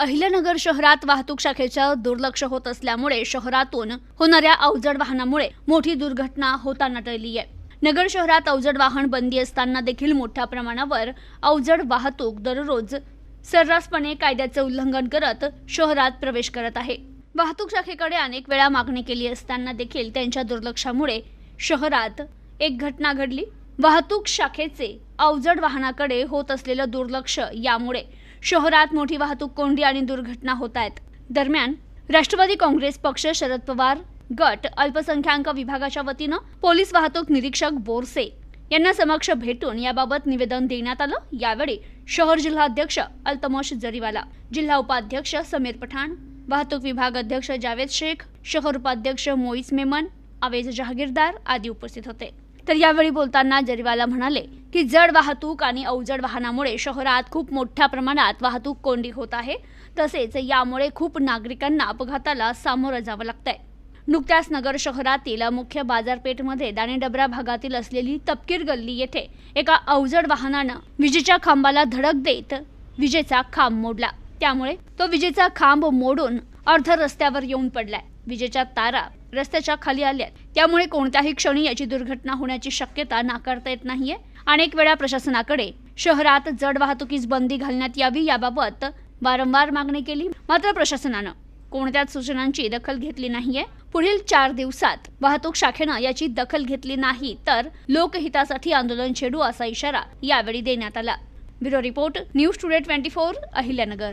अहिल्यानगर शहरात वाहतूक शाखेचं दुर्लक्ष होत असल्यामुळे शहरातून होणाऱ्या अवजड वाहनामुळे मोठी दुर्घटना होताना टळली आहे. नगर शहरात अवजड वाहन बंदी असताना देखील मोठ्या प्रमाणावर अवजड वाहतूक दररोज सर्रासपणे कायद्याचे उल्लंघन करत शहरात प्रवेश करत आहे. वाहतूक शाखेकडे अनेक वेळा मागणी केली असताना देखील त्यांच्या दुर्लक्षामुळे शहरात एक घटना घडली. वाहतूक शाखेचे अवजड वाहनाकडे होत असलेलं दुर्लक्ष यामुळे शहरात मोठी वाहतूक कोंडी आणि दुर्घटना होत आहेत. दरम्यान राष्ट्रवादी काँग्रेस पक्ष शरद पवार गट अल्पसंख्याक विभागाच्या वतीनं पोलीस वाहतूक निरीक्षक बोरसे यांना समक्ष भेटून याबाबत निवेदन देण्यात आलं. यावेळी शहर जिल्हाध्यक्ष अल्तमोश जरीवाला जिल्हा उपाध्यक्ष समीर पठाण वाहतूक विभाग अध्यक्ष जावेद शेख शहर उपाध्यक्ष मोईस मेमन आवेज जहागीरदार आदी उपस्थित होते. तर यावेळी बोलताना जरीवाला म्हणाले की जड वाहतूक आणि अवजड वाहनामुळे शहरात खूप मोठ्या प्रमाणात वाहतूक कोंडी होत आहे. तसेच यामुळे खूप नागरिकांना अपघाताला सामोरं जावं लागतंय. नुकत्याच नगर शहरातील मुख्य बाजारपेठमध्ये दाणेडबरा भागातील असलेली तपकीर गल्ली येथे एका अवजड वाहनानं विजेच्या खांबाला धडक देत विजेचा खांब मोडला. त्यामुळे तो विजेचा खांब मोडून अर्ध रस्त्यावर येऊन पडलाय. विजेच्या तारा रस्त्याच्या खाली आल्यात. त्यामुळे कोणत्याही क्षणी याची दुर्घटना होण्याची शक्यता नाकारता येत नाहीये. अनेक वेळा प्रशासनाकडे शहरात जड वाहतुकीस बंदी घालण्यात यावी याबाबत वारंवार मागणी केली. मात्र प्रशासनानं कोणत्याच सूचनांची दखल घेतली नाहीये. पुढील चार दिवसात वाहतूक शाखेनं याची दखल घेतली नाही तर लोकहितासाठी आंदोलन छेडू असा इशारा यावेळी देण्यात आला. Bureau report news today twenty four Ahilyanagar.